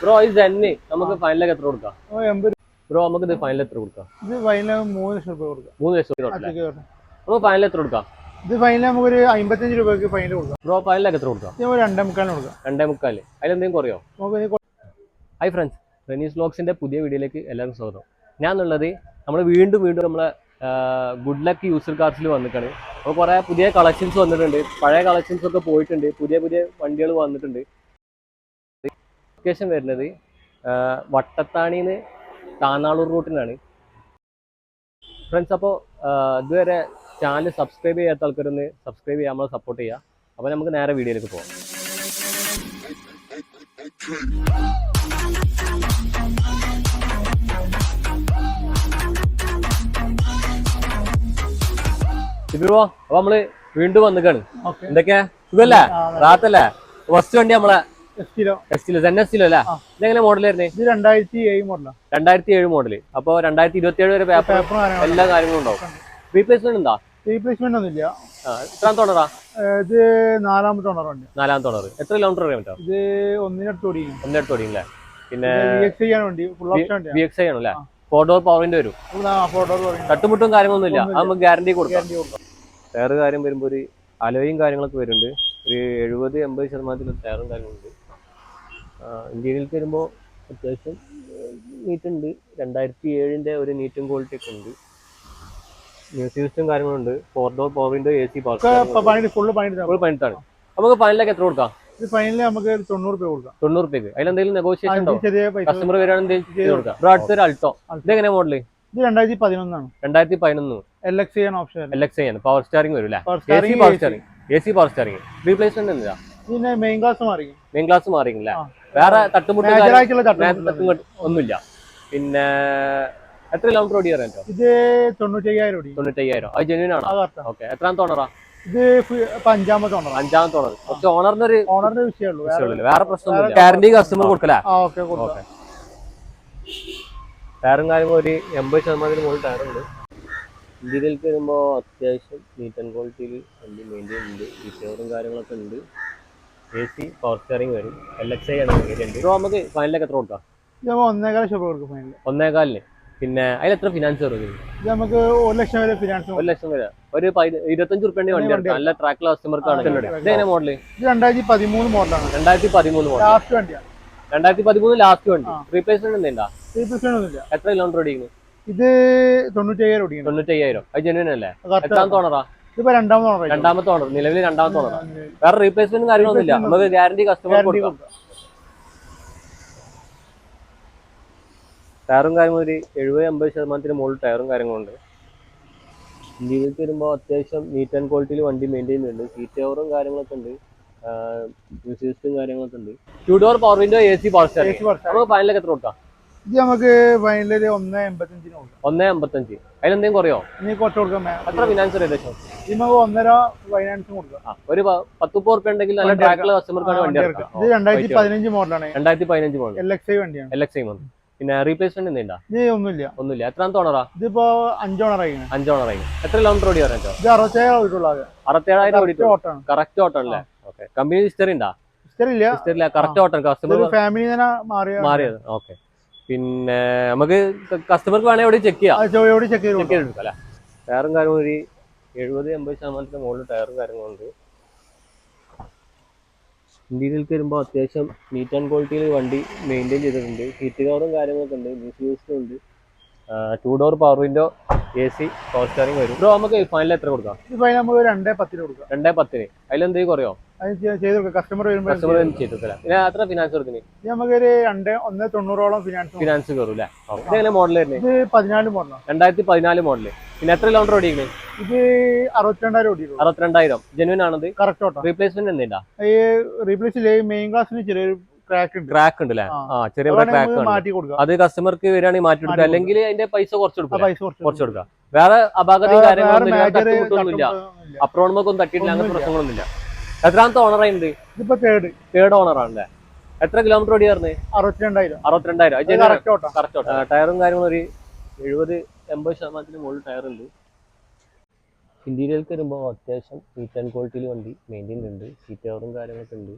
Bro ഇത് തന്നെ. നമുക്ക് ഫൈനലൊക്കെ എത്ര കൊടുക്കാം? ബ്രോ നമുക്ക് ഇത് ഫൈനൽ എത്ര കൊടുക്കാം? ഇത് ഫൈനൽ മൂന്ന് ലക്ഷം രൂപ കൊടുക്കാം. മൂന്ന് ലക്ഷം രൂപ നമുക്ക് ഫൈനൽ എത്ര കൊടുക്കാം? ഇത് ഫൈനൽ നമുക്കൊരു അമ്പത്തഞ്ച് രൂപയ്ക്ക് ഫൈനൽ കൊടുക്കാം. ബ്രോ ഫൈനലൊക്കെ എത്ര കൊടുക്കാം? ഞാൻ നമുക്ക് രണ്ടേ മുക്കാലിന് കൊടുക്കാം. രണ്ടേ മുക്കാൽ. അതിലെന്തെങ്കിലും കുറയോ? നമുക്ക് ഹായ് ഫ്രണ്ട്സ് റെനീസ് വ്ലോഗ്സിന്റെ പുതിയ വീഡിയോയിലേക്ക് എല്ലാവർക്കും സ്വാഗതം. ഞാൻ എന്നുള്ളത് നമ്മൾ വീണ്ടും വീണ്ടും നമ്മളെ ഗുഡ് ലക്ക് യൂസർ കാർസിൽ വന്നിട്ടാണ് അപ്പോൾ കുറേ പുതിയ കളക്ഷൻസ് വന്നിട്ടുണ്ട്. പഴയ കളക്ഷൻസ് ഒക്കെ പോയിട്ടുണ്ട്. പുതിയ പുതിയ വണ്ടികൾ വന്നിട്ടുണ്ട്. ലൊക്കേഷൻ വരുന്നത് വട്ടത്താണിന്ന് താന്നാളൂർ റൂട്ടിനാണ്. ഫ്രണ്ട്സ് അപ്പോൾ ഇതുവരെ ചാനൽ സബ്സ്ക്രൈബ് ചെയ്യാത്ത ആൾക്കാരൊന്ന് സബ്സ്ക്രൈബ് ചെയ്യാൻ നമ്മളെ സപ്പോർട്ട് ചെയ്യുക അപ്പോൾ നമുക്ക് നേരെ വീഡിയോയിലേക്ക് പോകാം ഇപ്പോ അപ്പൊ നമ്മൾ വീണ്ടും വന്നിക്കാണ്. എന്തൊക്കെയാ? സുഖല്ലേ? റാത്തല്ലേ? ഫസ്റ്റ് വണ്ടി നമ്മളെ ഇതെങ്ങനെ മോഡൽ ഇത് രണ്ടായിരത്തി ഏഴ് മോഡലാണ് രണ്ടായിരത്തി ഏഴ് മോഡൽ അപ്പൊ രണ്ടായിരത്തി ഇരുപത്തി ഏഴ് വരെ പേപ്പർ എല്ലാ കാര്യങ്ങളും ഉണ്ടാവും. റീപ്ലേസ്മെന്റ് ഉണ്ടോ റീപ്ലേസ്മെന്റ് ഒന്നുമില്ല എത്രാം തൊണറാ ഇത് നാലാമത്തെ ഓണർ നാലാമത്തെ നാലാം തൊണർ എത്ര കിലോമീറ്റർ അറിയാൻ പറ്റും? ഇത് ഒന്നിനടുത്ത് ഓടിക്കും. ഒന്നെടുത്ത് അല്ലേ പിന്നെ V X I four door പവറിന്റെ വരും. തട്ടുമുട്ടും കാര്യങ്ങളൊന്നും ഇല്ല. അത് നമുക്ക് ഗ്യാരണ്ടി കൊടുക്കാം. ഗ്യാരണ്ടി കൊടുക്കാം. ടയർ കാര്യം വരുമ്പോൾ ഒരു അലോയും കാര്യങ്ങളൊക്കെ വരുന്നുണ്ട്. ഒരു എഴുപത് എൺപത് ശതമാനത്തിൽ ടയറും കാര്യങ്ങളുണ്ട്. ഇന്ത്യയിൽ വരുമ്പോൾ അത്യാവശ്യം നീറ്റ് ഉണ്ട്. രണ്ടായിരത്തി ഏഴിന്റെ ഒരു നീറ്റും ക്വാളിറ്റി ഒക്കെ ഉണ്ട്. മ്യൂസിക് സിസ്റ്റം കാര്യങ്ങളുണ്ട്. Four door power window A C ആണ് ഫുൾ പണിത്താണ് നമുക്ക് ഫൈനലൊക്കെ എത്ര കൊടുക്കാം? ഫൈനലി നമുക്ക് തൊണ്ണൂറ് രൂപ കൊടുക്കാം. തൊണ്ണൂറ് രൂപയ്ക്ക് അതിലെന്തെങ്കിലും നെഗോഷിയേഷൻ കസ്റ്റമർ വരികയാണെങ്കിൽ കൊടുക്കാം. അൾട്ടോ. ഇതെങ്ങനെ മോഡൽ ഇത് രണ്ടായിരത്തി പതിനൊന്നാണ് രണ്ടായിരത്തി പതിനൊന്ന് എൽ എക്സ് ചെയ്യാൻ ഓപ്ഷൻ എൽ എക്സ് ആണ് പവർ സ്റ്റാറിംഗ് വരും അല്ലേ power. Steering A C power steering replacement എന്താ പിന്നെ മെയിൻ ക്ലാസ് മാറി മെയിൻ ക്ലാസ് മാറിയില്ല. വേറെ തട്ടുമുട്ടും ഒന്നുമില്ല. പിന്നെ എത്ര കിലോമീറ്റർ ഓടി ഇത് തൊണ്ണൂറ്റയ്യായിരം ഓടി. തൊണ്ണൂറ്റയ്യായിരം. അത് ജെന്യൂൻ ആണോ? ഓക്കെ എത്രാം തോണറാ? ഇത് അഞ്ചാമത്തെ ഓണർ അഞ്ചാമത്തെ ഓണർ പക്ഷെ ഓണറിന് ഒരു ഓണറിന്റെ വിഷയമുള്ളൂ വേറെ വിഷയമില്ല ഗ്യാരണ്ടി കസ്റ്റമർ കൊടുക്കല? ഓക്കെ ഓക്കെ ടയറും കാര്യങ്ങളും ഒരു എൺപത് ശതമാനത്തിന് മുകളിൽ ടയറുണ്ട് ഇന്ത്യയിലേക്ക് വരുമ്പോൾ അത്യാവശ്യം നീറ്റ് ആൻഡ് ക്വാളിറ്റിയിൽ വണ്ടി മെയിന്റെയിൻ ഉണ്ട്. ഈ ഷെയറും കാര്യങ്ങളൊക്കെ ഉണ്ട്. എ സി പവർ സ്റ്റിയറിംഗ് വരും. എൽ എക്സ് ഐ ആണ് വേരിയന്റ് ഇപ്പോൾ നമുക്ക് ഫൈനലൊക്കെ എത്ര കൊടുക്കാം? ഒന്നേകാൽ ഒന്നേകാല ഷോപ്പ് കൊടുക്കും ഫൈനൽ ഒന്നേകാലിന്. പിന്നെ അതിൽ എത്ര ഫിനാൻസ് വരും? നമുക്ക് ഒരു ലക്ഷം വരെ ഫിനാൻസ് ഒരു ലക്ഷം വരെ. ഒരു പതി- ഇരുപത്തഞ്ച് റുപ്യന്റെ വണ്ടി. എടുക്കാം നല്ല ട്രാക്ക് കസ്റ്റമർക്കാണ് ആണ് ഇതെങ്ങനെ മോഡൽ രണ്ടായിരത്തി പതിമൂന്ന് മോഡലാണ് രണ്ടായിരത്തി പതിമൂന്ന് മോഡൽ ലാസ്റ്റ് വണ്ടിയാണ് രണ്ടായിരത്തി പതിമൂന്ന് ലാസ്റ്റ് വണ്ടി. റീപ്ലേസ്മെന്റ് എന്താ റീപ്ലേസ്മെന്റ് ഒന്നുമില്ല. എത്ര കിലോമീറ്റർ ഓടിക്കുന്നു? ഇത് തൊണ്ണൂറ്റയ്യായിരം ഓടിക്കണം തൊണ്ണൂറ്റയ്യായിരം. അത് ജെന്യൂൻ അല്ലേ? എത്രാമത്തെ ഓണറാ ഇതിപ്പോ രണ്ടാമത്തെ ഓണർ രണ്ടാമത്തെ ഓണർ നിലവിൽ രണ്ടാമത്തെ ഓണർ വേറെ റീപ്ലേസ്മെന്റ് കാര്യങ്ങളൊന്നുമില്ല നമുക്ക് ഗ്യാരണ്ടി കസ്റ്റമർ കൊടുക്കാം. ടയറും കാര്യങ്ങളും ഒരു എഴുപത് അമ്പത് ശതമാനത്തിന് മുകളിൽ ടയറും കാര്യങ്ങളുണ്ട്. ഇന്ത്യയിലേക്ക് വരുമ്പോൾ അത്യാവശ്യം നീറ്റ് ആൻഡ് ക്വാളിറ്റിയിൽ വണ്ടി മെയിന്റെയിൻ ചെയ്യുന്നുണ്ട്. സീറ്റ് കവറും കാര്യങ്ങളൊക്കെ ഉണ്ട്. മ്യൂസിസ്റ്റും കാര്യങ്ങളൊക്കെ ഉണ്ട്. Two door power window A C power steering. നമുക്ക് ഫൈനലൊക്കെ എത്ര കൊടുക്കാം? ഇത് നമുക്ക് ഫൈനലിൽ ഒന്ന് എൺപത്തഞ്ചിന് കൊടുക്കാം. ഒന്നേ എൺപത്തഞ്ച് അതിലെന്തെങ്കിലും കുറയോ? ഇനി കുറച്ച് കൊടുക്കാം എത്ര ഫിനാൻസ് ഏകദേശം ഇത് നമുക്ക് ഒന്നര ഫൈനാൻസും കൊടുക്കാം. ഒരു പത്ത് മുപ്പത് റുപ്യ ഉണ്ടെങ്കിൽ നല്ല ട്രാക്കുള്ള കസ്റ്റമർക്കാണ് വണ്ടി ഇത് രണ്ടായിരത്തി പതിനഞ്ച് മോഡലാണ് രണ്ടായിരത്തി പതിനഞ്ച് മോഡൽ എൽ എക്സ് ഐ വണ്ടിയാണ്. എൽ എക്സ് ഐ മോഡൽ പിന്നെ റീപ്ലേസ്മെന്റ് ഇത് ഒന്നുമില്ല. ഒന്നുമില്ല. എത്രാമത്തെ ഓണറാ ഇതിപ്പോ അഞ്ച് ഓണറായിങ്ങനെ അഞ്ച് ഓണറായി എത്ര കിലോമീറ്റർ ഓടി ഇത് അറുപത്തേഴ് ഓടിയിട്ടുള്ള അറുപത്തേഴായിരം ഓടിയിട്ടു കറക്റ്റ് ഓട്ടം അല്ലേ? ഓക്കെ കമ്പനി ഹിസ്റ്ററി ഉണ്ടാ? ഹിസ്റ്ററി ഇല്ല. കറക്റ്റ് ഓട്ടം കസ്റ്റമർ ഫാമിലി മാറിയത്. ഓക്കെ പിന്നെ നമുക്ക് കസ്റ്റമർക്ക് വേണമെങ്കിൽ അവിടെ ചെക്ക് ചെയ്യാം. ചെക്ക് ചെയ്തെടുക്കാം അല്ലേ? ടയറും കാര്യങ്ങളും ഒരു എഴുപത് എൺപത് ശതമാനത്തിന് മുകളിൽ ടയറും കാര്യങ്ങളുണ്ട് ഇന്ത്യയിലേക്ക് വരുമ്പോൾ അത്യാവശ്യം നീറ്റ് ആൻഡ് ക്വാളിറ്റിയിൽ വണ്ടി മെയിന്റെയിൻ ചെയ്തിട്ടുണ്ട്. സീറ്റ് കവറും കാര്യങ്ങളൊക്കെ ഉണ്ട്. മ്യൂസിക് ഉണ്ട്. Two door power window A C power steering വരും. ബ്രോ നമുക്ക് ഫൈനൽ എത്ര കൊടുക്കാം? ഇത് ഫൈനൽ നമുക്ക് രണ്ടേ പത്തിന് കൊടുക്കാം. രണ്ടേ പത്തിന്. അതിലെന്തെങ്കിലും കുറയോ? കസ്റ്റമർ കസ്റ്റമർ ഫിനാൻസ് നമുക്കൊരു രണ്ട് ഒന്ന് തൊണ്ണൂറോളം ഫിനാൻസ് ഫിനാൻസ് കയറും അല്ലേ? ഇതെങ്ങനെ മോഡൽ വരുന്നത് ഇത് പതിനാല് മോഡൽ രണ്ടായിരത്തി പതിനാല് മോഡൽ പിന്നെ എത്ര കിലോമീറ്റർ ഓടിക്കുന്നത് ഇത് അറുപത്തിരണ്ടായിരം ഓടിയിട്ടുള്ളൂ അറുപത്തിരണ്ടായിരം. ജെന്യൂൻ ആണത്? Correct auto. റീപ്ലേസ്മെന്റ് എന്തിണ്ടാ? ഈ റീപ്ലേസ് മെയിൻ ക്ലാസ്സിന് ചെറിയൊരു ക്രാക്ക് ഉണ്ട്. ഉണ്ട് അല്ലേ ആ. ചെറിയ ക്രാക്ക് ഉണ്ട് അത് കസ്റ്റമർക്ക് വരികയാണെങ്കിൽ മാറ്റി കൊടുക്കുക. അല്ലെങ്കിൽ അതിന്റെ പൈസ കുറച്ച് കൊടുക്കുക. കുറച്ച് കൊടുക്കുക. വേറെ അപാകതയും കാര്യങ്ങളൊന്നും ഇല്ല. അപ്രോണമൊക്കെ തട്ടിയിട്ടില്ല. അങ്ങനത്തെ. പ്രശ്നങ്ങളൊന്നുമില്ല. എത്രാമത്തെ ഓണറായിട്ടുണ്ട് ഇതിപ്പോ തേർഡ് തേർഡ് ആണല്ലേ? എത്ര കിലോമീറ്റർ ഓടി പറഞ്ഞത് അറുപത്തിരണ്ടായിരം. അറുപത്തിരണ്ടായിരം. കറക്റ്റ് ടയറും കാര്യങ്ങളും ഒരു എഴുപത് എൺപത് ശതമാനത്തിന് മുകളിൽ ടയർ ഉണ്ട്. ഇന്റീരിയർക്ക് വരുമ്പോൾ അത്യാവശ്യം നീറ്റ് ആൻഡ് ക്വാളിറ്റിയിൽ വണ്ടി മെയിന്റെയിൻ ഉണ്ട്. സീറ്റ് കവറും കാര്യങ്ങളൊക്കെ ഉണ്ട്.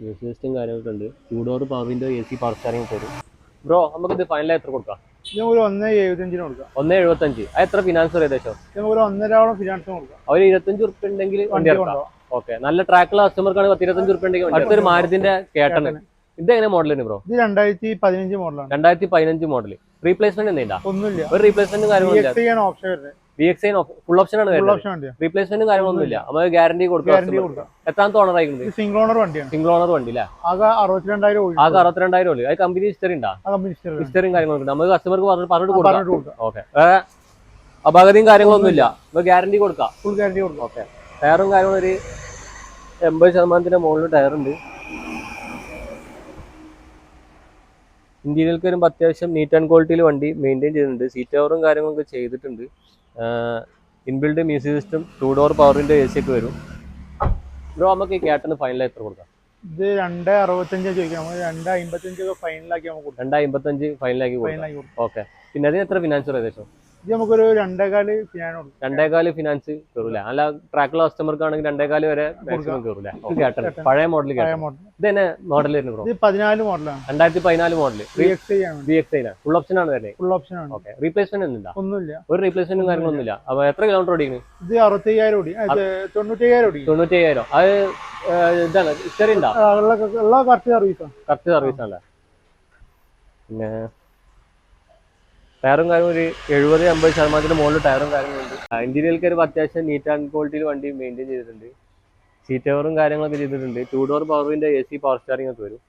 മ്യൂസിക് സിസ്റ്റം കാര്യങ്ങളൊക്കെ ഉണ്ട്. Two door power window A C power steering ഒക്കെ വരും ബ്രോ നമുക്ക് ഇത് ഫൈനലായി എത്ര കൊടുക്കാം. ഞാൻ ഒരു ഒന്ന് എഴുപത്തഞ്ചിന് കൊടുക്കാം. ഒന്ന് എഴുപത്തഞ്ച് അത് എത്ര ഫിനാൻസ് ഏകദേശം? ഞാൻ ഒരു ഒന്നരാവളം ഫിനാൻസ് കൊടുക്കാം. അവർ ഇരുപത്തഞ്ച് ഉറുപ്പ് ഉണ്ടെങ്കിൽ വണ്ടി ഇറക്കാം ഓക്കെ നല്ല ട്രാക്കുള്ള കസ്റ്റമർക്കാണ് പത്ത് ഇരുപത്തഞ്ച് ഉറുപ്പ് ഉണ്ടെങ്കിൽ അടുത്തൊരു മാരുതിന്റെ കേട്ടൻ ഇത് എങ്ങനെ മോഡലിന് ബ്രോ ഇത് രണ്ടായിരത്തി പതിനഞ്ച് മോഡലാണ് രണ്ടായിരത്തി പതിനഞ്ച് മോഡൽ റീപ്ലേസ്മെന്റ് എന്തെങ്കിലും ഒന്നുമില്ല. ഒരു റീപ്ലേസ്മെന്റ് ആണ് ഓപ്ഷൻ വരുന്നത്. V X I full option ആണ് റീപ്ലേസ്മെന്റും കാര്യങ്ങളൊന്നും കാര്യങ്ങളൊന്നുമില്ല. നമ്മൾ ഗ്യാരണ്ടി കൊടുക്കാം എത്രാമത്തെ ഓണർ ആയിരിക്കുന്നത് സിംഗിൾ ഓണർ വണ്ടിയാണ്. സിംഗിൾ ഓണർ വണ്ടി അല്ലേ ആകെ അറുപത്തിരണ്ടായിരം ആകെ അറുപത്തിരണ്ടായിരം ഉള്ളു അത് കമ്പനി ഹിസ്റ്ററി ഉണ്ടോ? ഹിസ്റ്ററിയും കാര്യങ്ങളൊക്കെ നമുക്ക് കസ്റ്റമർക്ക് പറഞ്ഞു പറഞ്ഞിട്ട് കൊടുക്കാം. ഓക്കെ വേറെ കാര്യങ്ങളൊന്നും ഇല്ല നമുക്ക് ഗ്യാരണ്ടി കൊടുക്കാം. ഫുൾ ഗ്യാരണ്ടി കൊടുക്കാം. ഓക്കെ ടയറും കാര്യങ്ങളും ഒരു എൺപത് ശതമാനത്തിന്റെ മുകളിൽ ടയർ ഉണ്ട്. ഇന്ത്യയിലേക്ക് വരുമ്പോൾ അത്യാവശ്യം നീറ്റ് ആൻഡ് ക്വാളിറ്റിയിൽ വണ്ടി മെയിന്റെയിൻ ചെയ്തിട്ടുണ്ട് സീറ്റ് കവറും കാര്യങ്ങളൊക്കെ ചെയ്തിട്ടുണ്ട്. Inbuilt music system two door പവറിന്റെ എ സി ഒക്കെ വരും. ബ്രോ നമുക്ക് ഈ ഫൈനൽ എത്ര കൊടുക്കാം? ഇത് രണ്ട് അറുപത്തഞ്ച് ചോദിക്കാം. രണ്ട് അമ്പത്തഞ്ചൊക്കെ ഫൈനലാക്കി നമുക്ക് രണ്ട് അമ്പത്തഞ്ച് ഫൈനലാക്കി കൊടുക്കാം. ഫൈനലാക്കി കൊടുക്കാം. ഓക്കെ പിന്നെ അതിന് എത്ര ഫിനാൻസ് ഏകദേശം? ഇത് നമുക്കൊരു രണ്ടേകാൽ ഫിനാൻസ് രണ്ടേകാൽ ഫിനാൻസ് കയറൂല അല്ല ട്രാക്കുള്ള കസ്റ്റമർക്ക് ആണെങ്കിൽ രണ്ടേകാൽ വരെ മാക്സിമം കയറൂല കേട്ടൻ പഴയ മോഡൽ ഇത് തന്നെ മോഡൽ വരുന്നു ബ്രോ പതിനാല് മോഡലാണ് രണ്ടായിരത്തി പതിനാല് മോഡൽ ബി എക്സ് ഐ ആണ്. ഫുൾ ഓപ്ഷൻ ആണ് വരുന്നത്. ഫുൾ ഓപ്ഷൻ ആണ്. ഓക്കെ റീപ്ലേസ്മെന്റ് ഒന്നുമില്ല. ഒന്നുമില്ല. ഒരു റീപ്ലേസ്മെന്റും കാര്യങ്ങളൊന്നുമില്ല. അപ്പൊ എത്ര കിലോമീറ്റർ ഓടിക്കുന്നു ഇത് അറുപത്തി അയ്യായിരം ഓടി തൊണ്ണൂറ്റയ്യായിരം ഓടി. തൊണ്ണൂറ്റയ്യായിരം. അത് ഇതാണ്. ഹിസ്റ്ററി കറക്റ്റ് സർവീസ് കറക്റ്റ് സർവീസാണ് കറക്റ്റ് സർവീസ് ആണല്ലേ? പിന്നെ ടയറും കാര്യം ഒരു എഴുപത് അമ്പത് ശതമാനത്തിന് മുകളിൽ ടയറും കാര്യങ്ങളുണ്ട്. ഇന്റീരിയൽ ഒരു അത്യാവശ്യം നീറ്റ് ആൻഡ് ക്വാളിറ്റിയിൽ വണ്ടി മെയിന്റെയിൻ ചെയ്തിട്ടുണ്ട്. സീറ്റ് കവറും കാര്യങ്ങളൊക്കെ ചെയ്തിട്ടുണ്ട്. ടൂ ഡോർ പവറിന്റെ എ സി പവർ സ്റ്റാറിംഗ് ഒക്കെ വരും.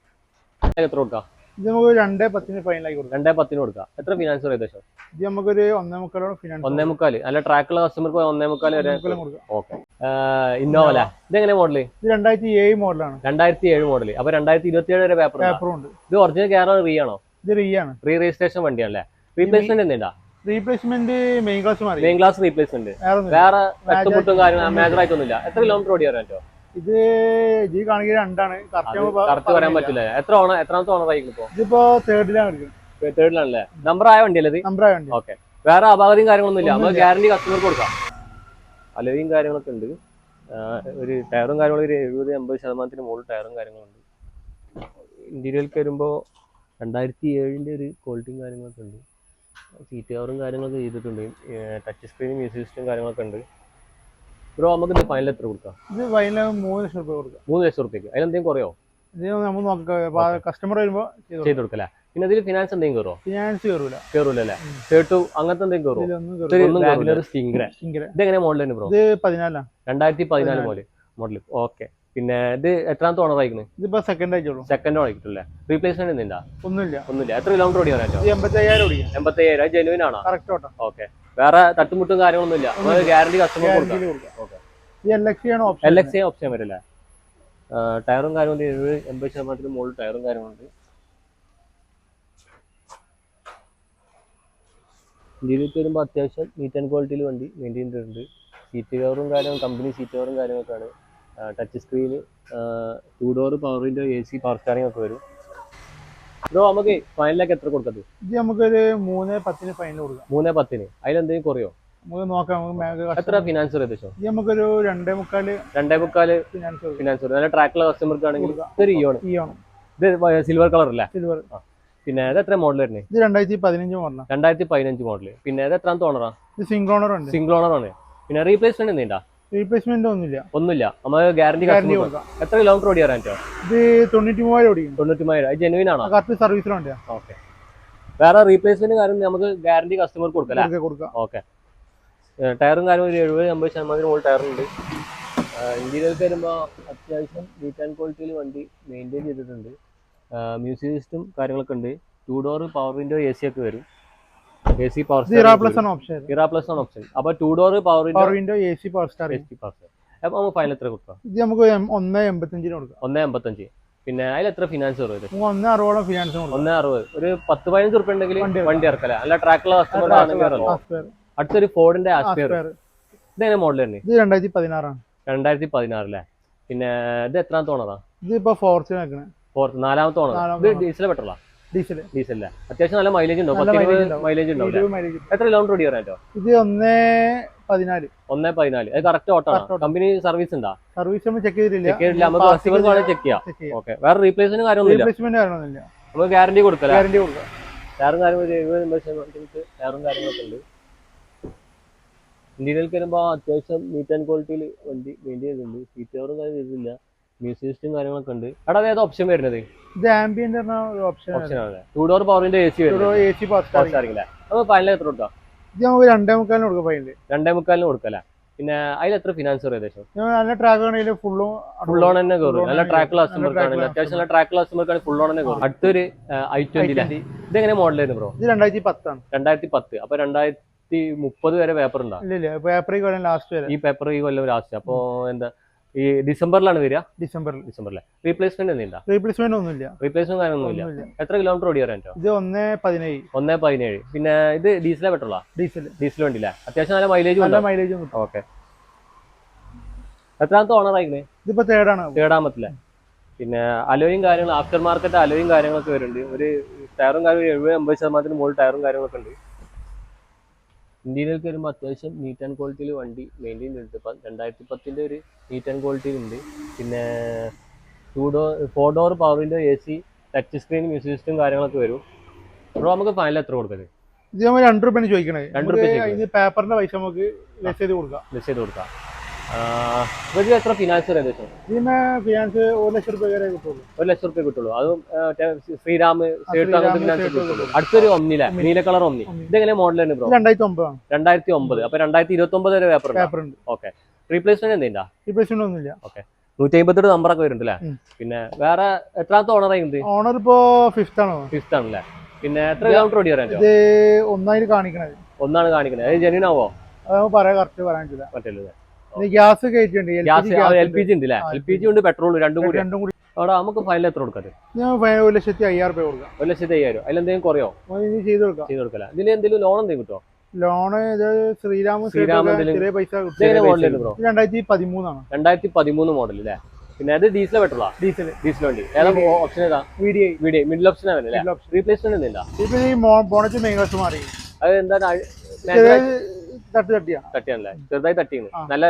എത്ര കൊടുക്കാം? ഇത് നമുക്ക് രണ്ടേ പത്തിന് ഫൈനലായി കൊടുക്കാം. രണ്ടേ പത്തിന് കൊടുക്കാം. എത്ര ഫിനാൻസ് ഏകദേശം? ഇത് നമുക്കൊരു ഒന്നേ മുക്കാലോട് ഫിനാൻസ് ഒന്നേ മുക്കാൽ. അല്ല ട്രാക്കുള്ള കസ്റ്റമർക്ക് ഒന്നേ മുക്കാൽ വരെ ഓക്കെ. ഇന്നോവ അല്ല ഇതെങ്ങനെ മോഡൽ ഇത് രണ്ടായിരത്തി ഏഴ് മോഡലാണ് രണ്ടായിരത്തി ഏഴ് മോഡൽ അപ്പൊ രണ്ടായിരത്തി ഇരുപത്തി ഏഴ് വരെ പേപ്പർ പേപ്പറും ഉണ്ട്. ഇത് ഒറിജിനൽ കേരള റീ ആണോ? ഇത് റീ ആണ്. റീ രജിസ്ട്രേഷൻ വണ്ടിയാണല്ലേ? റീപ്ലേസ്മെന്റ് എന്തുണ്ടാ? റീപ്ലേസ്മെന്റ് മെയിൻ ക്ലാസ് മാറി. മെയിൻ ക്ലാസ് റീപ്ലേസ്മെന്റ് വേറെ ഒന്നുമില്ല. വേറെ തട്ടുമുട്ടും കാര്യം മേജർ ആയിട്ടൊന്നുമില്ല. എത്ര കിലോമീറ്റർ ഓടിയാൻ പറ്റോ ഇത് ജി കാണിക്കുക രണ്ടാണ്. കറക്റ്റ് പറയാൻ പറ്റില്ല. എത്ര ഓണർ എത്രാമത്തെ ഓണർ ആയിരിക്കും ഇപ്പോ? ഇതിപ്പോ തേർഡിലാണ് തേർഡിലാണല്ലേ നമ്പർ ആയ വണ്ടി അല്ലേ നമ്പർ ആയ വണ്ടി. ഓക്കെ വേറെ അപാകതയും കാര്യങ്ങളൊന്നും ഇല്ല നമുക്ക് ഗ്യാരണ്ടി കസ്റ്റമർക്ക് കൊടുക്കാം. അലവിയും കാര്യങ്ങളൊക്കെ ഉണ്ട്. ഒരു ടയറും കാര്യങ്ങളും ഒരു എഴുപത് എൺപത് ശതമാനത്തിന് മുകളിൽ ടയറും കാര്യങ്ങളുണ്ട്. ഇന്റീരിയൽക്ക് വരുമ്പോൾ രണ്ടായിരത്തി ഏഴിന്റെ ഒരു ക്വാളിറ്റിയും കാര്യങ്ങളൊക്കെ ഉണ്ട്. സീറ്റ് കവറും കാര്യങ്ങളൊക്കെ ചെയ്തിട്ടുണ്ട്. ടച്ച് സ്ക്രീനും മ്യൂസിക് സിസ്റ്റം കാര്യങ്ങളൊക്കെ ഉണ്ട്. ബ്രോ നമുക്ക് ഇത് ഫൈനൽ എത്ര കൊടുക്കാം? ഇത് ഫൈനൽ മൂന്ന് ലക്ഷം രൂപ കൊടുക്കാം. മൂന്ന് ലക്ഷം റുപ്യക്ക്. അതിലെന്തെങ്കിലും കുറയോ? ഇത് നമ്മൾ നോക്കാം. കസ്റ്റമർ വരുമ്പോൾ ചെയ്ത് കൊടുക്കല്ലേ പിന്നെ അതിൽ ഫിനാൻസ് എന്തെങ്കിലും കയറോ ഫിനാൻസ് കയറൂല കയറൂല അല്ലേ? കേട്ടു അങ്ങനത്തെ എന്തെങ്കിലും കയറൂല ഭയങ്കര ഇതെങ്ങനെ മോഡൽ ആണ് ബ്രോ ഇത് പതിനാലാണ്. രണ്ടായിരത്തി പതിനാല് മോഡൽ മോഡൽ ഓക്കെ പിന്നെ ഇത് എത്രാമത്തെ ഓണർ ആയിക്കുന്നത് ഇതിപ്പോ സെക്കൻഡ് ആയിട്ടുള്ളൂ. സെക്കൻഡ് ഓണർ ആയിട്ടില്ലേ റീപ്ലേസ്മെന്റ് ഒന്നില്ല ഒന്നുമില്ല. ഒന്നുമില്ല. എത്ര കിലോമീറ്റർ ഓടി പറയാൻ എൺപത്തയ്യായിരം എൺപത്തി അയ്യായിരം ഓടിക്കാം. എൺപത്തി അയ്യായിരം ജെനുവിൻ ആണോ? Correct auto. ഓക്കെ വേറെ തട്ടുമുട്ടും കാര്യങ്ങളൊന്നും ഇല്ല. ഗ്യാരണ്ടി കസ്റ്റമർ കൊടുക്കാം. എൽ എക്സ് ആണ് ഓപ്ഷൻ വരില്ല ഓപ്ഷൻ വരില്ലേ? ടയറും കാര്യങ്ങളും എഴുപത് എൺപത് ശതമാനത്തിന് മുകളിൽ ടയറും കാര്യങ്ങളുണ്ട് ഇന്ത്യയിലേക്ക് വരുമ്പോൾ അത്യാവശ്യം നീറ്റ് ആൻഡ് ക്വാളിറ്റിയിൽ വണ്ടി മെയിന്റെയിൻ ചെയ്തിട്ടുണ്ട്. സീറ്റ് കവറും കാര്യങ്ങളും കമ്പനി സീറ്റ് കവറും കാര്യങ്ങളൊക്കെയാണ്. Touch screen two door power window A C power steering ഒക്കെ വരും. ബ്രോ നമുക്ക് ഫൈനലൊക്കെ എത്ര കൊടുക്കത് ഇത്? നമുക്കൊരു മൂന്ന് പത്തിന് ഫൈനൽ കൊടുക്കാം. മൂന്ന് പത്തിന്. അതിലെന്തെങ്കിലും കുറയോ? നമുക്ക് നോക്കാം നമുക്ക് എത്ര ഫിനാൻസ് ഏകദേശം? ഇത് നമുക്കൊരു രണ്ടേ മുക്കാൽ രണ്ടേ മുക്കാൽ ഫിനാൻസ് ഫിനാൻസ് നല്ല ട്രാക്കുള്ള കസ്റ്റമർക്ക് ആണെങ്കിൽ. ഇതൊരു ഇയോൺ ഈ ആണ്. ഇത് സിൽവർ കളർ അല്ലേ? സിൽവർ പിന്നെ ഇത് എത്ര മോഡൽ വരുന്നത് ഇത് രണ്ടായിരത്തി പതിനഞ്ച് മോഡൽ രണ്ടായിരത്തി പതിനഞ്ച് മോഡൽ പിന്നെ ഇത് എത്രാമത്തെ ഓണറാ ഇത് സിംഗിൾ ഓണർ ഉണ്ട്. സിംഗിൾ ഓണർ ആണ്. പിന്നെ റീപ്ലേസ്മെന്റ് എന്തിണ്ടാ? റീപ്ലേസ്മെന്റ് ഒന്നുമില്ല. ഒന്നുമില്ല. നമ്മൾ ഗ്യാരണ്ടി ഗ്യാരണ്ടി കൊടുക്കാം. എത്ര കിലോമീറ്റർ ഓടി വരാൻ ഇത് തൊണ്ണൂറ്റി മൂവായിരം ഓടിക്കും തൊണ്ണൂറ്റിമായിരം അത് ജെനുവിൻ ആണോ? കറക്റ്റ് സർവീസിലുണ്ട് ഓക്കെ വേറെ റീപ്ലേസ്മെന്റ് കാര്യം നമുക്ക് ഗ്യാരണ്ടി കസ്റ്റമർ കൊടുക്കല്ലേ കൊടുക്കാം കൊടുക്കാം. ഓക്കെ ടയറും കാര്യം ഒരു എഴുപത് അമ്പത് ശതമാനത്തിന് മുകളിൽ ടയറുണ്ട്. ഇന്ത്യയിലേക്ക് വരുമ്പോൾ അത്യാവശ്യം നീറ്റ് ആൻഡ് ക്വാളിറ്റിയിൽ വണ്ടി മെയിന്റെയിൻ ചെയ്തിട്ടുണ്ട്. മ്യൂസിക് സിസ്റ്റം കാര്യങ്ങളൊക്കെ ഉണ്ട്. Two door power window A C ഒക്കെ വരും. A C power Era plus ആണ് ഓപ്ഷൻ ഇറാ പ്ലസ് ആണ് ഓപ്ഷൻ അപ്പൊ two door power power window A C power steer A C power അപ്പൊ നമുക്ക് ഫൈനൽ എത്ര കൊടുക്കാം? ഇത് നമുക്ക് ഒന്ന് എൺപത്തഞ്ചിന് കൊടുക്കാം. ഒന്ന് എൺപത്തഞ്ച് പിന്നെ അതിൽ എത്ര ഫിനാൻസ് വരും ഒന്ന് അറുപതോളം ഫിനാൻസ് ഒന്ന് അറുപത്. ഒരു പത്ത് പതിനഞ്ച് റുപ്യ ഉണ്ടെങ്കിൽ വണ്ടി ഇറക്കല അല്ല ട്രാക്കുള്ള കസ്റ്റമർ ആണെങ്കിൽ ആസ്പെയർ അടുത്തൊരു ഫോർഡിന്റെ ആസ്പിയർ മോഡൽ തന്നെ? ഇത് രണ്ടായിരത്തി പതിനാറാണ് രണ്ടായിരത്തി പതിനാറിലെ പിന്നെ ഇത് എത്രാമത്തെ ഓണറാ ഇത് ഇപ്പൊ ഫോർച്യൂൺ ആക്കണേ ഫോർത്ത് നാലാമത്തെ ഓണർ ഇത് ഡീസൽ പെട്രോളാ ഡീസൽ ഡീസലല്ലേ അത്യാവശ്യം നല്ല മൈലേജ് ഉണ്ടോ. മൈലേജ് കിട്ടും. എത്ര കിലോമീറ്റർ ഓടി പറയാറ്റോ ഇത് ഒന്നേ പതിനാല്. ഒന്നേ പതിനാല്. അത് കറക്റ്റ് ഓട്ടോ കമ്പനി സർവീസ് ഉണ്ടോ? സർവീസ് നമ്മൾ ചെക്ക് ചെയ്തിട്ടില്ല. ചെക്ക് ചെയ്തില്ല നമുക്ക് വേണമെങ്കിൽ ചെക്ക് ചെയ്യാം. ഓക്കെ വേറെ റീപ്ലേസ്മെന്റ് കാര്യമൊന്നുമില്ല? റീപ്ലേസ്മെന്റ് കാര്യമൊന്നുമില്ല നമുക്ക് ഗ്യാരണ്ടി കൊടുക്കല ഗ്യാരണ്ടി കൊടുക്കാം. വേറെ എഴുപത് കാര്യങ്ങളൊക്കെ ഉണ്ട്. ഇന്ത്യയിലേക്ക് വരുമ്പോൾ അത്യാവശ്യം നീറ്റ് ആൻഡ് ക്വാളിറ്റിയിൽ വണ്ടി മെയിന്റെയിൻ ചെയ്തിട്ടുണ്ട്. സീറ്റ് കവറും കാര്യം ചെയ്തില്ല മ്യൂസിക് സിസ്റ്റം കാര്യങ്ങളൊക്കെ ഉണ്ട്. അവിടെ അത് ഏത് ഓപ്ഷൻ വരുന്നത്? ഇത് ആംബിയന്റ് ഓപ്ഷൻ ഓപ്ഷൻ ആണ്. ടൂ ഡോർ പവറിന്റെ എ സി എ സി അപ്പൊ ഫൈനൽ എത്ര കൊടുക്കാം? ഇത് നമുക്ക് രണ്ടേ മുക്കാലിന് കൊടുക്കാം ഫൈനൽ രണ്ടേ മുക്കാലിന് കൊടുക്കല പിന്നെ അതിൽ എത്ര ഫിനാൻസ് ഏകദേശം? നല്ല ട്രാക്ക് ആണെങ്കിൽ ഫുള്ളും ഫുൾ ഓൺ തന്നെ കയറും നല്ല ട്രാക്ക്. കസ്റ്റമർക്ക് ആണെങ്കിൽ അത്യാവശ്യം നല്ല ട്രാക്ക് കസ്റ്റമർക്ക് ആണെങ്കിൽ ഫുൾ ഓൺ തന്നെ കയറും അടുത്തൊരു ഐ ട്വന്റിയിലെ ഇതെങ്ങനെ മോഡലായിരുന്നു ബ്രോ ഇത് രണ്ടായിരത്തി പത്താണ് രണ്ടായിരത്തി പത്ത്. അപ്പൊ രണ്ടായിരത്തി മുപ്പത് വരെ പേപ്പർ ഉണ്ടാവും കൊല്ലം ലാസ്റ്റ് വരെ. ഈ പേപ്പർ ഈ കൊല്ലം ലാസ്റ്റ് അപ്പൊ എന്താ ഈ ഡിസംബറിലാണ് വരിക? ഡിസംബറിൽ. ഡിസംബറിലെ. റീപ്ലേസ്മെന്റ് എന്തില്ല റീപ്ലേസ്മെന്റ് ഒന്നുമില്ല. റീപ്ലേസ്മെന്റ് കാര്യമൊന്നുമില്ല എത്ര കിലോമീറ്റർ ഓടി വരാൻ ഇത് ഒന്നേ പതിനേഴ്. ഒന്നേ പതിനേഴ്. പിന്നെ ഇത് ഡീസലേ പെട്രോളാ? ഡീസൽ. ഡീസൽ വണ്ടിയില്ലേ? അത്യാവശ്യം നല്ല മൈലേജ് നല്ല മൈലേജ് ഓക്കെ എത്രാമത്തെ ഓണർ ആയിക്കണേ ഇതിപ്പോ തേർഡാണ് തേർഡാമത്തില്ലേ പിന്നെ അലോയും കാര്യങ്ങൾ ആഫ്റ്റർ മാർക്കറ്റ് അലോയും കാര്യങ്ങളൊക്കെ വരുന്നുണ്ട്. ഒരു ടയറും കാര്യം എഴുപത് എൺപത് ശതമാനത്തിന് മുകളിൽ ടയറും കാര്യങ്ങളൊക്കെ ഉണ്ട്. ഇന്ത്യയിലേക്ക് വരുമ്പോൾ അത്യാവശ്യം നീറ്റ് ആൻഡ് ക്വാളിറ്റിയിൽ വണ്ടി മെയിന്റെയിൻ ചെയ്തിട്ട് ഇപ്പം രണ്ടായിരത്തി പത്തിന്റെ ഒരു നീറ്റ് ആൻഡ് ക്വാളിറ്റിയിൽ ഉണ്ട്. പിന്നെ two door four door power window A C touch screen music system കാര്യങ്ങളൊക്കെ വരും. അപ്പോൾ നമുക്ക് ഫൈനൽ എത്ര കൊടുക്കുന്നത് ഇത് നമ്മൾ രണ്ട് റുപ്യാണ് ചോദിക്കണേ. രണ്ട് റുപ്യ പേപ്പറിന്റെ പൈസ നമുക്ക് ലെസ് ചെയ്ത് കൊടുക്കാം. ലെസ് ചെയ്ത് കൊടുക്കാം. എത്ര ഫിനാൻസ് ഏകദേശം? ഇതിന് ഫിനാൻസ് ഒരു ലക്ഷം രൂപ വരെ കിട്ടുള്ളൂ. ഒരു ലക്ഷം റുപ്യ കിട്ടുള്ളൂ. അതും ശ്രീരാം ഫിനാൻസ് കിട്ടുള്ളൂ. അടുത്തൊരു ഒന്നില. നീല കളർ ഒന്നി. ഇതെങ്ങനെ ബ്രോ ഇത് രണ്ടായിരത്തി ഒമ്പത്. അപ്പൊ രണ്ടായിരത്തി ഇരുപത്തി ഒമ്പത് വരെ പേപ്പർ പേപ്പർ ഉണ്ട്. ഓക്കെ റീപ്ലേസ്മെന്റ് എന്തിണ്ടാ? റീപ്ലേസ്മെന്റ് ഒന്നുമില്ല. ഓക്കെ നൂറ്റി അമ്പത്തെട്ട് നമ്പറൊക്കെ വരുന്നുണ്ട് അല്ലേ പിന്നെ വേറെ എത്രാമത്തെ ഓണർ ഉണ്ട് ഓണർ ഇപ്പോ ഫിഫ്ത് ആണ്. ഫിഫ്ത് ആണല്ലേ? പിന്നെ എത്ര കിലോമീറ്റർ ഓടി വരാൻ ഇത് ഒന്നായി കാണിക്കണത്. ഒന്നാണ് കാണിക്കുന്നത്. അത് ജെന്യൂൻ ആവോ? പറയാ കറക്റ്റ് പറയാൻ പറ്റില്ല. Gas gas L P G ഉണ്ട്. എൽ പി ജി ഉണ്ട് പെട്രോൾ രണ്ടും കൂടി രണ്ടും കൂടി. അവിടെ നമുക്ക് ഫൈനൽ എത്ര കൊടുക്കത് ഞാൻ ഒരു ലക്ഷത്തി അയ്യായിരം രൂപ കൊടുക്കാം. ഒരു ലക്ഷത്തി അയ്യായിരം അതിലെന്തെങ്കിലും കുറയോ? ചെയ്ത് കൊടുക്കാം. ചെയ്ത് കൊടുക്കല. ഇതിൽ എന്തെങ്കിലും ലോൺ എന്തെങ്കിലും കിട്ടുമോ ലോണ് ഇത് ശ്രീരാം ശ്രീരാം സേട്ടൊക്കെ ചെറിയ പൈസ രണ്ടായിരത്തി പതിമൂന്നാണ് രണ്ടായിരത്തി പതിമൂന്ന് മോഡൽ അല്ലേ പിന്നെ അത് ഡീസൽ പെട്രോളാ? ഡീസൽ ഡീസൽ വണ്ടി. ഏതാ ഓപ്ഷൻ ഏതാ? വീഡിയോ മിഡിൽ ഓപ്ഷൻ അല്ലേ റീപ്ലേസ്മെന്റ് ഇപ്പൊ ഈ ബോണറ്റ് മെയിൻ ക്ലാസ് മാറി. അത് തട്ടി തട്ട് തട്ടിയാണ്. തട്ടിയാണല്ലേ? ചെറുതായി തട്ടിയാണ് നല്ല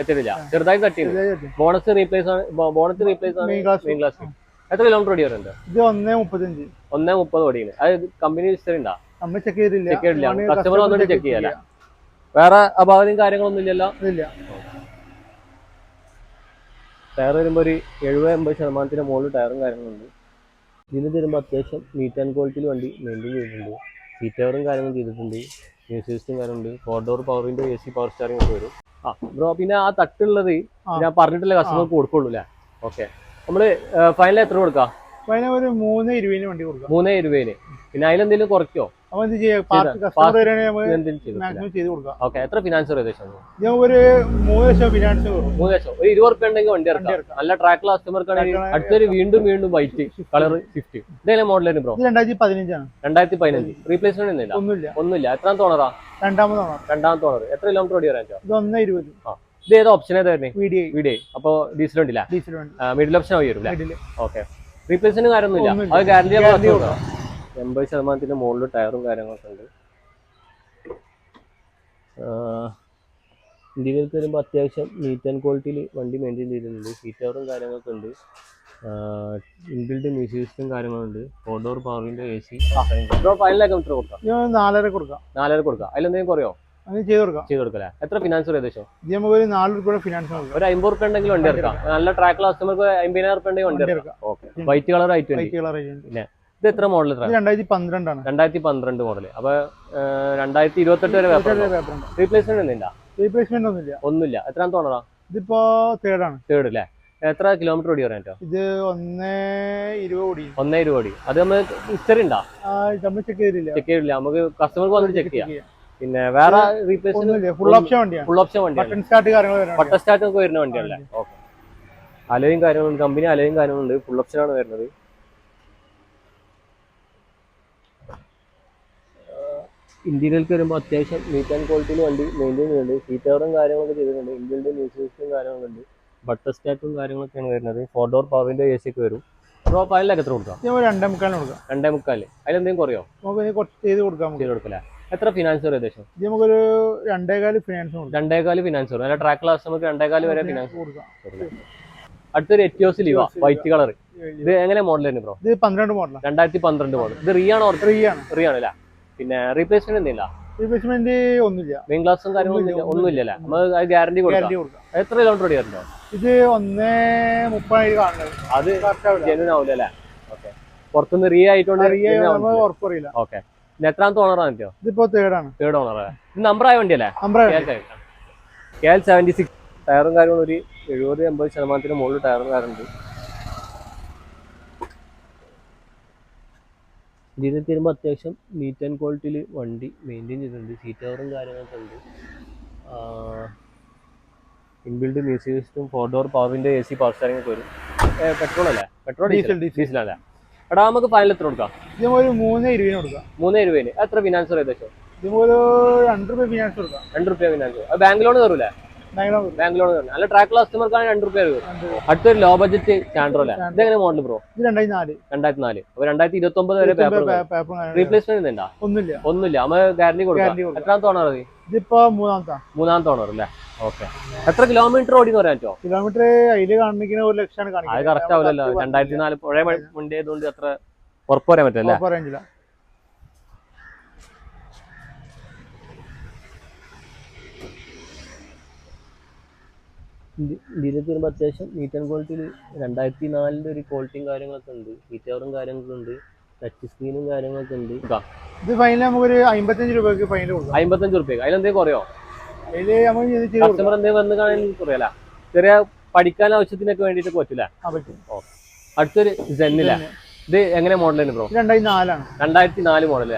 എത്തിയില്ല. ചെറുതായി തട്ടിയാണ് ബോണസ് റീപ്ലേസ് ബോണസ് റീപ്ലേസ് ആണ് മെയിൻ ക്ലാസ് മെയിൻ ക്ലാസ് എത്ര കിലോമീറ്റർ ഓടി വരുന്നുണ്ട് ഇത് ഒന്നേ മുപ്പത്തഞ്ച്. ഒന്നേ മുപ്പത് ഓടിയാണ് അത് കമ്പനി ഹിസ്റ്ററി ഉണ്ടാ? നമ്മൾ ചെക്ക് ചെയ്തില്ല കസ്റ്റമർ വന്നിട്ട് ചെക്ക് ചെയ്യാല. വേറെ അപാകതയും കാര്യങ്ങളൊന്നും ഇല്ലല്ലോ? ഇല്ല. ടയർ വരുമ്പോൾ ഒരു എഴുപത് എൺപത് ശതമാനത്തിന് മുകളിൽ ടയറും കാര്യങ്ങളുണ്ട്. ഇതിന് തരുമ്പോൾ അത്യാവശ്യം നീറ്റ് ആൻഡ് ക്വാളിറ്റിയിൽ വണ്ടി മെയിന്റെയിൻ ചെയ്തിട്ടുണ്ട്. സീറ്റ് കവറും കാര്യങ്ങളും ചെയ്തിട്ടുണ്ട്. മ്യൂസിക് സിസ്റ്റം കാര്യമുണ്ട് ഫോർ ഡോർ പവറിന്റെ എ സി പവർ സ്റ്റാറിംഗ് ഒക്കെ വരും. ആ ബ്രോ പിന്നെ ആ തട്ടുള്ളത് ഞാൻ പറഞ്ഞിട്ടില്ല കസ്റ്റമർക്ക് കൊടുക്കുള്ളൂ അല്ലേ ഓക്കെ നമ്മൾ ഫൈനൽ എത്ര കൊടുക്കാം? ഫൈനൽ ഒരു മൂന്ന് ഇരുപതിന് വണ്ടി കൊടുക്കാം. മൂന്നേ ഇരുപതിന്. പിന്നെ അതിലെന്തെങ്കിലും കുറയ്ക്കോ? അപ്പൊ മാക്സിമം ചെയ്ത് കൊടുക്കാം. ഓക്കെ എത്ര ഫിനാൻസ് ഏകദേശം ഞാൻ ഒരു മൂന്ന് ലക്ഷം ഫിനാൻസ് മൂന്ന് ലക്ഷം. ഒരു ഇരുപത് റുപ്യ ഉണ്ടെങ്കിൽ വണ്ടി ഇറക്കാം. നല്ല ട്രാക്ക് കസ്റ്റമർക്ക് ആണെങ്കിൽ അടുത്തൊരു വീണ്ടും വീണ്ടും വൈറ്റ് കളർ സ്വിഫ്റ്റ് ഇതേലെ മോഡലാണ് ബ്രോ ഇത് രണ്ടായിരത്തി പതിനഞ്ചാണ് രണ്ടായിരത്തി പതിനഞ്ച് റീപ്ലേസ്മെന്റ് ഒന്നുമില്ല. ഒന്നുമില്ല. ഒന്നുമില്ല രണ്ടാമതാണ് രണ്ടാമത്തെ ഓണർ എത്ര കിലോമീറ്റർ ഓടി വരാൻ ഇത് ഒന്നേ ഇരുപത്. ഇത് ഏത് ഓപ്ഷൻ ഏതായിരുന്നു വീഡിയോ അപ്പോൾ ഡീസൽ ഉണ്ടല്ല മിഡിൽ ഓപ്ഷൻ ആയി വരും ഓക്കെ റീപ്ലേസ്മെന്റ് കാര്യമൊന്നുമില്ല. അത് ഗ്യാരണ്ടി. എൺപത് ശതമാനത്തിന്റെ മുകളിൽ ടയറും കാര്യങ്ങളൊക്കെ ഉണ്ട്. ഇന്ത്യയിലേക്ക് വരുമ്പോൾ അത്യാവശ്യം നീറ്റ് ആൻഡ് ക്വാളിറ്റിയിൽ വണ്ടി മെയിന്റെയിൻ ചെയ്തിട്ടുണ്ട്. സീറ്റ് കവറും കാര്യങ്ങളൊക്കെ ഉണ്ട്. ഇൻബിൽഡ് മ്യൂസിക് സിസ്റ്റം കാര്യങ്ങളുണ്ട്. ഫോർ ഡോർ പവറിന്റെ എ സി ഫൈനലൊക്കെ കിലോമീറ്റർ കൊടുക്കാം? ഞാൻ നാലര കൊടുക്കാം. നാലര കൊടുക്കാം. അതിലെന്തെങ്കിലും കുറയോ? അത് ചെയ്ത് കൊടുക്കാം. ചെയ്ത് കൊടുക്കല്ലേ എത്ര ഫിനാൻസ് ഏകദേശം? ഇത് നമുക്ക് ഒരു നാല് രൂപയുടെ ഫിനാൻസ് ഒരു അമ്പത് റുപ്യ ഉണ്ടെങ്കിൽ വണ്ടി എടുക്കാം. നല്ല ട്രാക്ക് കസ്റ്റമർക്ക് അമ്പതിനായിരം റുപ്യ ഉണ്ടെങ്കിൽ വണ്ടി എടുക്കാം. ഓക്കെ. വൈറ്റ് കളർ ആയിട്ട് വൈറ്റ് കളർ ഏജന്റ് ഇത് എത്ര മോഡൽ രണ്ടായിരത്തി പന്ത്രണ്ടാണ് രണ്ടായിരത്തി പന്ത്രണ്ട് മോഡൽ അപ്പൊ രണ്ടായിരത്തി ഇരുപത്തെട്ട് വരെ റീപ്ലേസ്മെന്റ് ഒന്നുമില്ല? റീപ്ലേസ്മെന്റ് ഒന്നുമില്ല. ഒന്നുമില്ല. എത്രാം തോന്നറാ ഇതിപ്പോ ആണ്. തേർഡ് അല്ലേ എത്ര കിലോമീറ്റർ ഓടി പറയാൻ ഇത് ഒന്നേ ഇരുപത് ഓടി. ഒന്നേ ഇരുപത് ഓടി. അത് നമ്മൾ ഹിസ്റ്ററി ഉണ്ടോ? നമ്മൾ ചെക്ക് ചെയ്തില്ല ചെക്ക് ചെയ്തില്ല നമുക്ക് കസ്റ്റമർക്ക് വന്നിട്ട് ചെക്ക് ചെയ്യാം. പിന്നെ വേറെ റീപ്ലേസ്മെന്റ് ഫുൾ ഓപ്ഷൻ വണ്ടിയാണ് ഫുൾ ഓപ്ഷൻ വണ്ടിയാണ് ബട്ടൺ സ്റ്റാർട്ട് കാര്യങ്ങൾ ബട്ടൺ സ്റ്റാർട്ട് ഒക്കെ വരുന്ന വണ്ടിയല്ലേ ഓക്കെ അലയും കാര്യങ്ങളുണ്ട്. കമ്പനി അലയും കാര്യങ്ങളുണ്ട്. ഫുൾ ഓപ്ഷൻ ആണ് വരുന്നത്. ഇന്ത്യയിലേക്ക് വരുമ്പോൾ അത്യാവശ്യം നീറ്റ് ആൻഡ് ക്വാളിറ്റിയിൽ വണ്ടി മെയിന്റെയിൻ ചെയ്യുന്നുണ്ട് സീറ്റ് കവറും കാര്യങ്ങളൊക്കെ ചെയ്തിട്ടുണ്ട്. ഇന്ത്യയുടെ മ്യൂസിക് സിസ്റ്റം കാര്യങ്ങളൊക്കെ ഉണ്ട്. ബട്ടർ സ്റ്റാറ്റും കാര്യങ്ങളൊക്കെയാണ് വരുന്നത്. ഫോർ ഡോർ പവറിന്റെ എ സി ഒക്കെ വരും. ബ്രോ ഫൈനലൊക്കെ എത്ര കൊടുക്കാം? ഞാൻ രണ്ടേ മുക്കാലിന് കൊടുക്കാം. രണ്ടേ മുക്കാൽ അതിലെന്തെങ്കിലും കുറയോ? നമുക്ക് കുറച്ച് ചെയ്ത് കൊടുക്കാം ചെയ്ത് കൊടുക്കില്ല എത്ര ഫിനാൻസ് ഏകദേശം നമുക്കൊരു രണ്ടേകാൽ ഫിനാൻസ് രണ്ടേകാൽ ഫിനാൻസ് വരും അല്ല ട്രാക്ക് ക്ലാസ് നമുക്ക് രണ്ടേകാൽ വരെ ഫിനാൻസ് കൊടുക്കാം. അടുത്തൊരു എറ്റിയോസ് ലീവ. വൈറ്റ് കളർ ഇത് എങ്ങനെ മോഡൽ ബ്രോ ഇത് പന്ത്രണ്ട് മോഡൽ രണ്ടായിരത്തി പന്ത്രണ്ട് മോഡൽ ഇത് റീ ആണോ റീ ആണ്. റീ ആണ് അല്ലേ? പിന്നെ റീപ്ലേസ്മെന്റ് എന്തില്ല റീപ്ലേസ്മെന്റ് ഒന്നുമില്ല. മെയിൻ ഗ്ലാസും കാര്യങ്ങളൊന്നും ഇല്ല നമ്മൾ അത് ഗ്യാരണ്ടി കൊടുക്കാം. എത്ര കിലോമീറ്റർ ഓടിയാറുണ്ടോ ഇത് ഒന്നേ മുപ്പതിനായിരം കാണുന്നത്. അത് ആവില്ല. അല്ലേ? ഓക്കെ പുറത്തുനിന്ന് റീ ആയിട്ടുണ്ട് ഉറപ്പറിയില്ല ഓക്കെ എത്രാമത്തെ ഓണറാണ് പറ്റിയോ ഇതിപ്പോ തേർഡാണ് തേർഡ് ഓണർ ഇത് നമ്പർ ആയ വണ്ടിയല്ലേ? അല്ലേ കെ എൽ സെവന്റി സിക്സ് ടയറും കാര്യങ്ങളും ഒരു എഴുപത് എൺപത് ശതമാനത്തിന് മുകളിൽ ടയറും കാര്യമുണ്ട് ഇതിൽ തരുമ്പോൾ അത്യാവശ്യം നീറ്റ് ആൻഡ് ക്വാളിറ്റിയിൽ വണ്ടി മെയിന്റെയിൻ ചെയ്തിട്ടുണ്ട്. സീറ്റ് കവറും കാര്യങ്ങളൊക്കെ ഉണ്ട്. Inbuilt music system four door പവറിന്റെ എ സി പവർ സ്റ്റാറിംഗ് ഒക്കെ വരും. പെട്രോൾ അല്ലേ? Petrol diesel. ഡീസൽ അല്ലേ? എടാ നമുക്ക് ഫൈനൽ എത്ര കൊടുക്കാം? ഒരു മൂന്ന് ഇരുപതിന് കൊടുക്കാം. മൂന്നേ രൂപേന് എത്ര ഫിനാൻസ് ഏകദേശം ഇതുപോലെ രണ്ട് രൂപ ഫിനാൻസ് കൊടുക്കാം. രണ്ട് റുപ്യ ഫിനാൻസ് ബാങ്ക് ലോൺ കയറൂലേ ബാംഗ്ലൂർ. അല്ല ട്രാക്ക് കസ്റ്റമർക്കാണ് രണ്ട് റുപ്യ. അടുത്തൊരു ലോ ബഡ്ജറ്റ് ചാൻഡ്രോ അല്ലേ? ഇതെങ്ങനെ മോഡൽ ബ്രോ രണ്ടായിരത്തി നാല് അപ്പൊ രണ്ടായിരത്തി ഇരുപത്തി ഒമ്പത് വരെ പേപ്പർ റീപ്ലേസ്മെന്റ് ഉണ്ടാ. ഒന്നുമില്ല. ഒന്നുമില്ല. നമ്മൾ ഗ്യാരണ്ടി കൊടുക്കാം. എത്രാമത്തെ ഓണർ അത്? ഇതിപ്പോ മൂന്നാമത്തെ. മൂന്നാമത്തെ ഓണർ അല്ലേ? ഓക്കെ എത്ര കിലോമീറ്റർ ഓടി എന്ന് പറയാൻ കിലോമീറ്റർ അതിൽ കാണിക്കുന്ന ഒരു ലക്ഷമാണ് അത് കറക്റ്റ് ആവില്ലല്ലോ. രണ്ടായിരത്തി നാല് പഴയ മുണ്ടേതുകൊണ്ട് അത്ര ഉറപ്പ് പറയാൻ പറ്റില്ല. ഇതിലേക്ക് വരുമ്പോൾ അത്യാവശ്യം നീറ്റ് ആൻഡ് ക്വാളിറ്റിയിൽ രണ്ടായിരത്തി നാലിന്റെ ഒരു ക്വാളിറ്റിയും കാര്യങ്ങളൊക്കെ ഉണ്ട്. ഹീറ്ററും കാര്യങ്ങളൊക്കെ ഉണ്ട്. ടച്ച് സ്ക്രീനും കാര്യങ്ങളൊക്കെ ഉണ്ട്. ഇത്. ഫൈനൽ നമുക്കൊരു അമ്പത്തഞ്ച് രൂപയ്ക്ക് ഫൈനൽ കൊടുക്കാം. അമ്പത്തഞ്ച് രൂപയ്ക്ക്. അതിലെന്തെങ്കിലും കുറയോ? കസ്റ്റമർ എന്തേലും വന്ന് കാണാൻ കുറയല്ല ചെറിയ പഠിക്കാൻ ആവശ്യത്തിനൊക്കെ വേണ്ടിയിട്ട് പറ്റില്ല അടുത്തൊരു ജെന്നില ഇത് എങ്ങനെ മോഡലാണ് ബ്രോ രണ്ടായിരത്തി രണ്ടായി നാലാണ് രണ്ടായിരത്തി നാല് മോഡൽ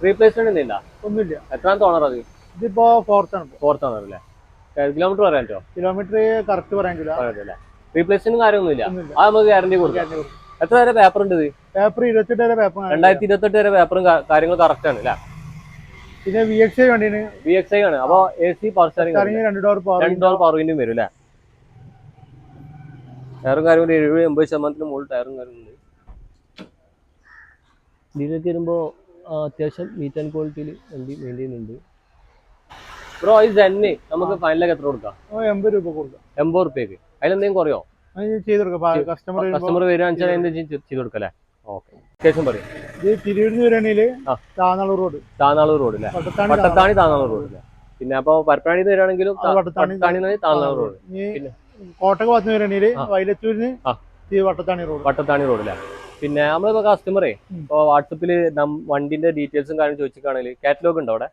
റീപ്ലേസ്മെന്റ് എന്തില്ല ഒന്നുമില്ല. എത്രാമത്തെ ഓണർ അത്? ഇതിപ്പോ ഫോർത്ത് ആണ് ഫോർത്ത് ഓണർ അല്ലേ കിലോമീറ്റർ പറയാൻ പറ്റുമോ കിലോമീറ്റർ കറക്റ്റ് പറയാൻ പറ്റില്ല. റീപ്ലേസ്മെന്റ് കാര്യമൊന്നുമില്ല. ഇല്ല അത് നമുക്ക് ഗ്യാരണ്ടി കൊടുക്കാം. എത്ര വരെ പേപ്പർ ഉണ്ട് ഇത്? പേപ്പർ ഇരുപത്തെട്ട് വരെ പേപ്പർ രണ്ടായിരത്തി ഇരുപത്തെട്ട് വരെ പേപ്പറും കാര്യങ്ങളും കറക്റ്റ് ആണ് അല്ലേ? പിന്നെ വി എക്സ് ഐ വണ്ടിന് വി എക്സ് ഐ ആണ്. അപ്പൊ എ സി പവർ സ്റ്റാറിംഗ് രണ്ട് ഡോർ പവർ രണ്ട് ഡോർ പവർ വിൻഡും വരും അല്ലേ? ടയറും കാര്യം ഒരു എഴുപത് എൺപത് ശതമാനത്തിന് മുകളിൽ ടയറും കാര്യങ്ങളുണ്ട് ഇതിലേക്ക് വരുമ്പോൾ അത്യാവശ്യം നീറ്റ് ആൻഡ് ക്വാളിറ്റിയിൽ വണ്ടി ചെയ്യുന്നുണ്ട് ബ്രോ ഇത് തന്നെ. നമുക്ക് ഫൈനലൊക്കെ എത്ര കൊടുക്കാം? എൺപത് രൂപ കൊടുക്കാം. എൺപത് റുപ്യക്ക്. അതിലെന്തെങ്കിലും കുറയോ? കസ്റ്റമർ കസ്റ്റമർ വരികയാണെന്ന് ചെയ്ത് കൊടുക്കല്ലേ ഓക്കെ അത്യാവശ്യം പറയും. ഇത്. റോഡ്. റോഡ് അല്ലേ? പട്ടത്താണി പട്ടത്താണി റോഡ് അല്ലേ? പിന്നെ അപ്പൊ വരികയാണെങ്കിലും ആ, വട്ടത്താണി പട്ടത്താണി താന്നാളൂർ റോഡ്. ഭാഗത്ത് വരികയാണെങ്കിൽ. വൈലത്തൂരിന് ആ. ഈ വട്ടത്താണി റോഡ് അല്ലേ? പിന്നെ നമ്മളിപ്പോ കസ്റ്റമറെ. ഇപ്പൊ വാട്സപ്പിൽ വണ്ടിന്റെ ഡീറ്റെയിൽസും കാര്യം ചോദിച്ചിട്ടാണെങ്കിൽ കാറ്റലോഗ് ഉണ്ട് അവിടെ?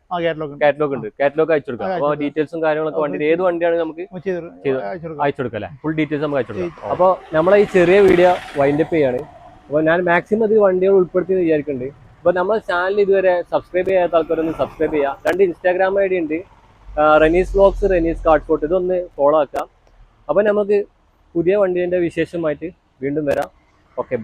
കാറ്റലോഗ് ഉണ്ട്. കാറ്റലോഗ് അയച്ചു കൊടുക്കാം അപ്പൊ ഡീറ്റെയിൽസും കാര്യങ്ങളൊക്കെ വണ്ടിയുടെ ഏത് വണ്ടിയാണ് നമുക്ക് അയച്ചു കൊടുക്കാം. കൊടുക്കാം ഫുൾ ഡീറ്റെയിൽസ് നമുക്ക് അയച്ചു കൊടുക്കാം അപ്പൊ നമ്മളെ ഈ ചെറിയ വീഡിയോ വൈൻഡ് അപ്പ് ചെയ്യാണ്. അപ്പൊ ഞാൻ മാക്സിമം ഇത് വണ്ടികൾ ഉൾപ്പെടുത്തി വിചാരിക്കുന്നുണ്ട് അപ്പൊ നമ്മുടെ ചാനൽ ഇതുവരെ സബ്സ്ക്രൈബ് ചെയ്യാത്ത ആൾക്കാരൊന്ന് സബ്സ്ക്രൈബ് ചെയ്യുക രണ്ട് ഇൻസ്റ്റാഗ്രാം ഐ ഡി ഉണ്ട്. Renees vlogs Renees card photo ഇതൊന്ന് ഫോളോ ആക്കാം. അപ്പൊ നമുക്ക് പുതിയ വണ്ടീന്റെ വിശേഷമായിട്ട് വീണ്ടും വരാം. ഓക്കെ